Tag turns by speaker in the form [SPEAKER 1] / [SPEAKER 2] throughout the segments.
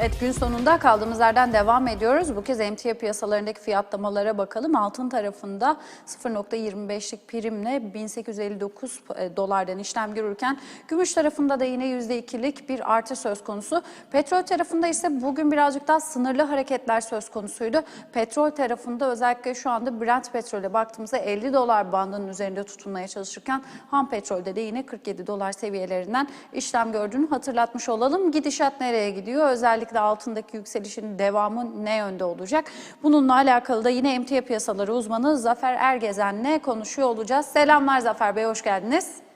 [SPEAKER 1] Evet gün sonunda kaldığımız yerden devam ediyoruz. Bu kez emtia piyasalarındaki fiyatlamalara bakalım. Altın tarafında 0.25'lik primle 1859 e, dolardan işlem görürken gümüş tarafında da yine %2'lik bir artı söz konusu. Petrol tarafında ise bugün birazcık daha sınırlı hareketler söz konusuydu. Petrol tarafında özellikle şu anda Brent petrole baktığımızda 50 dolar bandının üzerinde tutunmaya çalışırken ham petrolde de yine 47 dolar seviyelerinden işlem gördüğünü hatırlatmış olalım. Gidişat nereye gidiyor? Özellikle altındaki yükselişin devamı ne yönde olacak? Bununla alakalı da yine emtia piyasaları uzmanı Zafer Ergezen'le konuşuyor olacağız. Selamlar Zafer Bey, hoş geldiniz.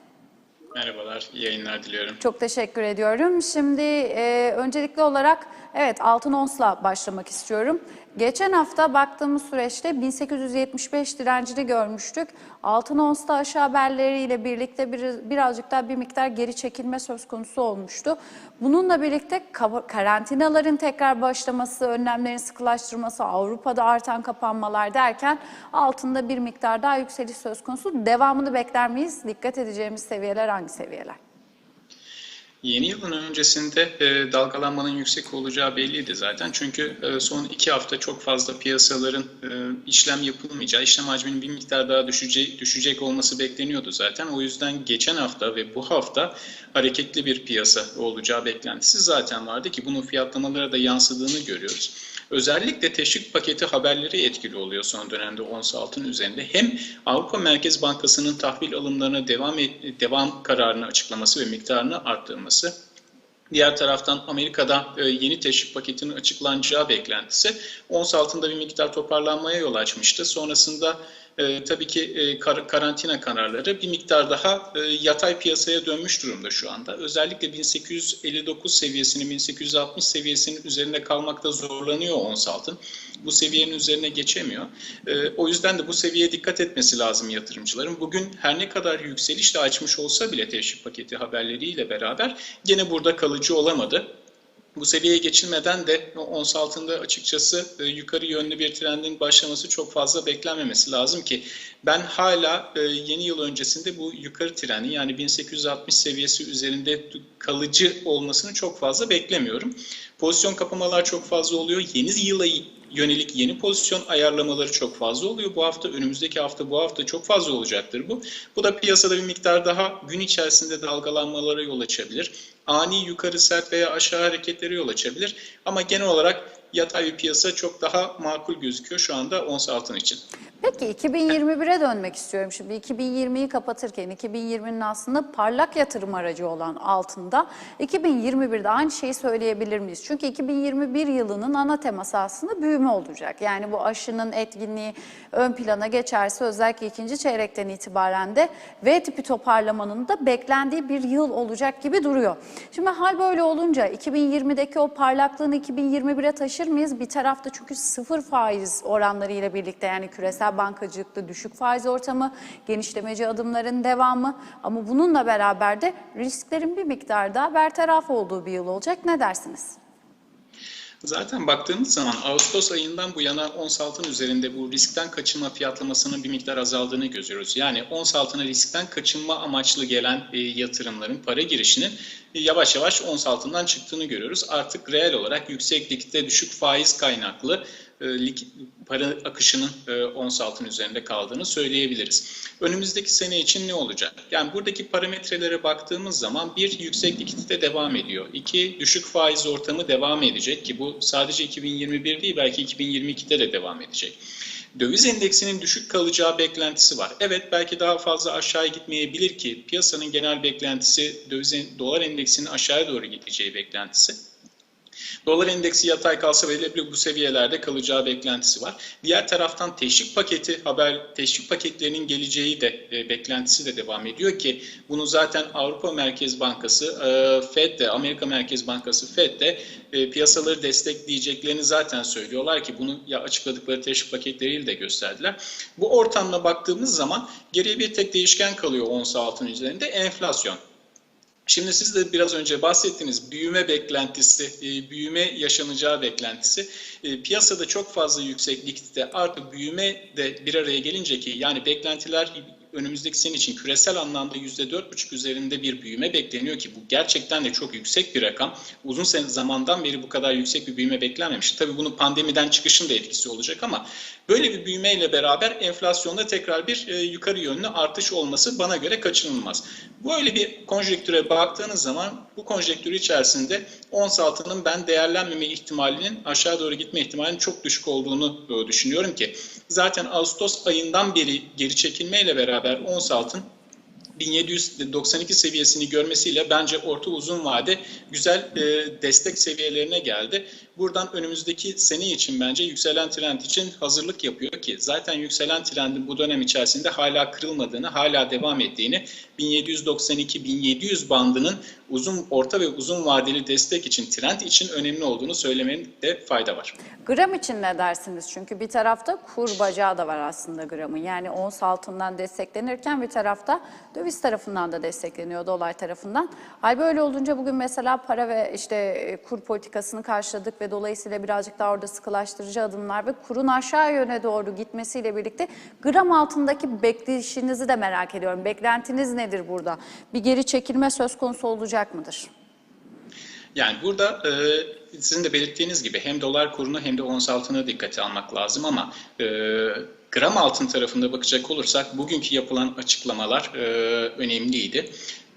[SPEAKER 2] Merhabalar, iyi yayınlar diliyorum.
[SPEAKER 1] Çok teşekkür ediyorum. Şimdi e, öncelikli olarak evet altın onsla başlamak istiyorum. Geçen hafta baktığımız süreçte 1875 direncini görmüştük. Altın onsta aşağı haberleriyle birlikte bir, birazcık daha bir miktar geri çekilme söz konusu olmuştu. Bununla birlikte karantinaların tekrar başlaması, önlemlerin sıkılaştırması, Avrupa'da artan kapanmalar derken altında bir miktar daha yükseliş söz konusu. Devamını bekler miyiz? Dikkat edeceğimiz seviyeler hangi seviyeler?
[SPEAKER 2] Yeni yılın öncesinde e, dalgalanmanın yüksek olacağı belliydi zaten. Çünkü e, son iki hafta çok fazla piyasaların e, işlem yapılmayacağı, işlem hacminin bir miktar daha düşecek, düşecek olması bekleniyordu zaten. O yüzden geçen hafta ve bu hafta hareketli bir piyasa olacağı beklentisi zaten vardı ki bunun fiyatlamalara da yansıdığını görüyoruz. Özellikle teşvik paketi haberleri etkili oluyor son dönemde ons altın üzerinde. Hem Avrupa Merkez Bankası'nın tahvil alımlarına devam et- devam kararını açıklaması ve miktarını arttırması. Diğer taraftan Amerika'da e, yeni teşvik paketinin açıklanacağı beklentisi ons altında bir miktar toparlanmaya yol açmıştı. Sonrasında e, tabii ki e, kar- karantina kararları bir miktar daha e, yatay piyasaya dönmüş durumda şu anda. Özellikle 1859 seviyesinin 1860 seviyesinin üzerinde kalmakta zorlanıyor ons altın. Bu seviyenin üzerine geçemiyor. E, o yüzden de bu seviyeye dikkat etmesi lazım yatırımcıların. Bugün her ne kadar yükselişle açmış olsa bile teşvik paketi haberleriyle beraber gene burada kalıcı olamadı. Bu seviyeye geçilmeden de ons altında açıkçası e, yukarı yönlü bir trendin başlaması çok fazla beklenmemesi lazım ki ben hala e, yeni yıl öncesinde bu yukarı trendi yani 1860 seviyesi üzerinde kalıcı olmasını çok fazla beklemiyorum. Pozisyon kapamalar çok fazla oluyor. Yeni yıla yönelik yeni pozisyon ayarlamaları çok fazla oluyor. Bu hafta, önümüzdeki hafta, bu hafta çok fazla olacaktır bu. Bu da piyasada bir miktar daha gün içerisinde dalgalanmalara yol açabilir. Ani yukarı sert veya aşağı hareketlere yol açabilir. Ama genel olarak yatay bir piyasa çok daha makul gözüküyor şu anda ons altın için.
[SPEAKER 1] Peki 2021'e dönmek istiyorum şimdi. 2020'yi kapatırken 2020'nin aslında parlak yatırım aracı olan altında 2021'de aynı şeyi söyleyebilir miyiz? Çünkü 2021 yılının ana teması aslında büyüme olacak. Yani bu aşının etkinliği ön plana geçerse özellikle ikinci çeyrekten itibaren de V tipi toparlamanın da beklendiği bir yıl olacak gibi duruyor. Şimdi hal böyle olunca 2020'deki o parlaklığını 2021'e taşır mıyız? Bir tarafta çünkü sıfır faiz oranları ile birlikte yani küresel bankacılıkta düşük faiz ortamı, genişlemeci adımların devamı ama bununla beraber de risklerin bir miktar daha bertaraf olduğu bir yıl olacak. Ne dersiniz?
[SPEAKER 2] Zaten baktığımız zaman Ağustos ayından bu yana ons altın üzerinde bu riskten kaçınma fiyatlamasının bir miktar azaldığını görüyoruz. Yani ons altına riskten kaçınma amaçlı gelen e, yatırımların para girişinin e, yavaş yavaş ons altından çıktığını görüyoruz. Artık reel olarak yüksek likitte düşük faiz kaynaklı para akışının e, ons altın üzerinde kaldığını söyleyebiliriz. Önümüzdeki sene için ne olacak? Yani buradaki parametrelere baktığımız zaman bir yüksek likidite devam ediyor. İki düşük faiz ortamı devam edecek ki bu sadece 2021 değil belki 2022'de de devam edecek. Döviz endeksinin düşük kalacağı beklentisi var. Evet belki daha fazla aşağı gitmeyebilir ki piyasanın genel beklentisi döviz dolar endeksinin aşağıya doğru gideceği beklentisi. Dolar endeksi yatay kalsa verilebilir bu seviyelerde kalacağı beklentisi var. Diğer taraftan teşvik paketi haber teşvik paketlerinin geleceği de e, beklentisi de devam ediyor ki bunu zaten Avrupa Merkez Bankası e, Fed de Amerika Merkez Bankası Fed de e, piyasaları destekleyeceklerini zaten söylüyorlar ki bunu ya açıkladıkları teşvik paketleriyle de gösterdiler. Bu ortamda baktığımız zaman geriye bir tek değişken kalıyor ons altın üzerinde enflasyon. Şimdi siz de biraz önce bahsettiğiniz büyüme beklentisi, e, büyüme yaşanacağı beklentisi. E, piyasada çok fazla yüksek likidite artı büyüme de bir araya gelince ki yani beklentiler önümüzdeki sene için küresel anlamda %4,5 üzerinde bir büyüme bekleniyor ki bu gerçekten de çok yüksek bir rakam. Uzun zamandan beri bu kadar yüksek bir büyüme beklenmemiş. Tabii bunun pandemiden çıkışın da etkisi olacak ama böyle bir büyümeyle beraber enflasyonda tekrar bir e, yukarı yönlü artış olması bana göre kaçınılmaz. Böyle bir konjektüre baktığınız zaman bu konjektür içerisinde ons altının ben değerlenmeme ihtimalinin aşağı doğru gitme ihtimalinin çok düşük olduğunu e, düşünüyorum ki zaten Ağustos ayından beri geri çekilmeyle beraber ons altın 1792 seviyesini görmesiyle bence orta uzun vade güzel e, destek seviyelerine geldi. Buradan önümüzdeki sene için bence yükselen trend için hazırlık yapıyor ki zaten yükselen trendin bu dönem içerisinde hala kırılmadığını, hala devam ettiğini 1792-1700 bandının uzun orta ve uzun vadeli destek için, trend için önemli olduğunu söylemenin de fayda var.
[SPEAKER 1] Gram için ne dersiniz? Çünkü bir tarafta kur bacağı da var aslında gramın. Yani ons altından desteklenirken bir tarafta döviz tarafından da destekleniyor dolar tarafından. Hal böyle olunca bugün mesela para ve işte e, kur politikasını karşıladık ve dolayısıyla birazcık daha orada sıkılaştırıcı adımlar ve kurun aşağı yöne doğru gitmesiyle birlikte gram altındaki bekleyişinizi de merak ediyorum. Beklentiniz nedir burada? Bir geri çekilme söz konusu olacak mıdır?
[SPEAKER 2] Yani burada e, sizin de belirttiğiniz gibi hem dolar kurunu hem de ons altını dikkate almak lazım ama e, gram altın tarafında bakacak olursak bugünkü yapılan açıklamalar e, önemliydi.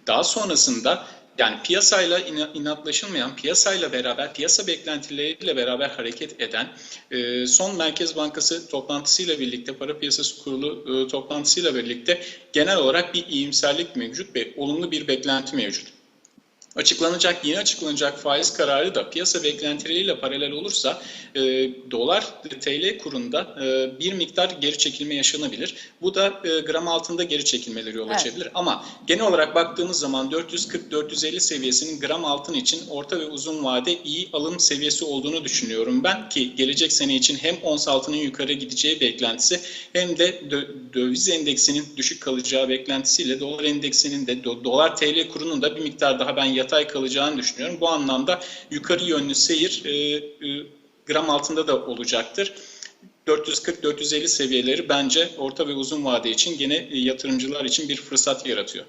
[SPEAKER 2] Daha sonrasında yani piyasayla ina- inatlaşılmayan, piyasayla beraber, piyasa beklentileriyle beraber hareket eden e, son Merkez Bankası toplantısıyla birlikte, para piyasası kurulu e, toplantısıyla birlikte genel olarak bir iyimserlik mevcut ve olumlu bir beklenti mevcut açıklanacak, yeni açıklanacak faiz kararı da piyasa beklentileriyle paralel olursa e, dolar TL kurunda e, bir miktar geri çekilme yaşanabilir. Bu da e, gram altında geri çekilmeleri yol
[SPEAKER 1] Evet.
[SPEAKER 2] açabilir. Ama genel olarak baktığımız zaman 440-450 seviyesinin gram altın için orta ve uzun vade iyi alım seviyesi olduğunu düşünüyorum ben ki gelecek sene için hem ons altının yukarı gideceği beklentisi hem de dö- döviz endeksinin düşük kalacağı beklentisiyle dolar endeksinin de do- dolar TL kurunun da bir miktar daha ben yatay kalacağını düşünüyorum. Bu anlamda yukarı yönlü seyir e, e, gram altında da olacaktır. 440-450 seviyeleri bence orta ve uzun vade için gene e, yatırımcılar için bir fırsat yaratıyor.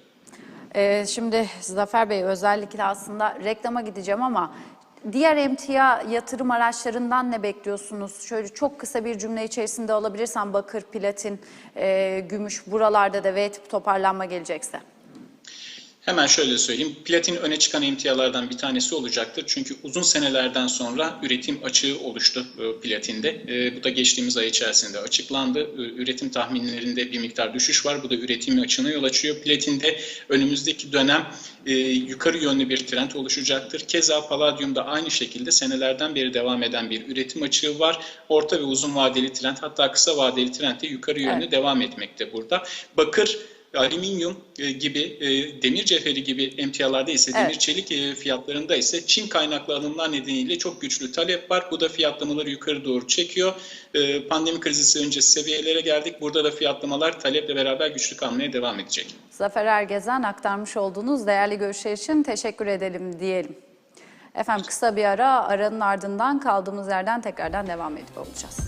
[SPEAKER 1] Ee, şimdi Zafer Bey özellikle aslında reklama gideceğim ama diğer emtia yatırım araçlarından ne bekliyorsunuz? Şöyle çok kısa bir cümle içerisinde alabilirsem bakır, platin, e, gümüş buralarda da V tip toparlanma gelecekse.
[SPEAKER 2] Hemen şöyle söyleyeyim. Platin öne çıkan emtialardan bir tanesi olacaktır. Çünkü uzun senelerden sonra üretim açığı oluştu e, platinde. E, Bu da geçtiğimiz ay içerisinde açıklandı. E, Üretim tahminlerinde bir miktar düşüş var. Bu da üretim açığına yol açıyor. Platinde önümüzdeki dönem yukarı yönlü bir trend oluşacaktır. Keza paladyumda aynı şekilde senelerden beri devam eden bir üretim açığı var. Orta ve uzun vadeli trend hatta kısa vadeli trend de yukarı yönlü
[SPEAKER 1] Evet.
[SPEAKER 2] devam etmekte burada. Bakır alüminyum e, gibi, e, demir cevheri gibi emtialarda ise,
[SPEAKER 1] Evet.
[SPEAKER 2] demir çelik e, fiyatlarında ise Çin kaynaklı alımlar nedeniyle çok güçlü talep var. Bu da fiyatlamaları yukarı doğru çekiyor. E, Pandemi krizi öncesi seviyelere geldik. Burada da fiyatlamalar taleple beraber güçlü kalmaya devam edecek.
[SPEAKER 1] Zafer Ergezen aktarmış olduğunuz değerli görüşler için teşekkür edelim diyelim. Efendim kısa bir ara, aranın ardından kaldığımız yerden tekrardan devam edip olacağız.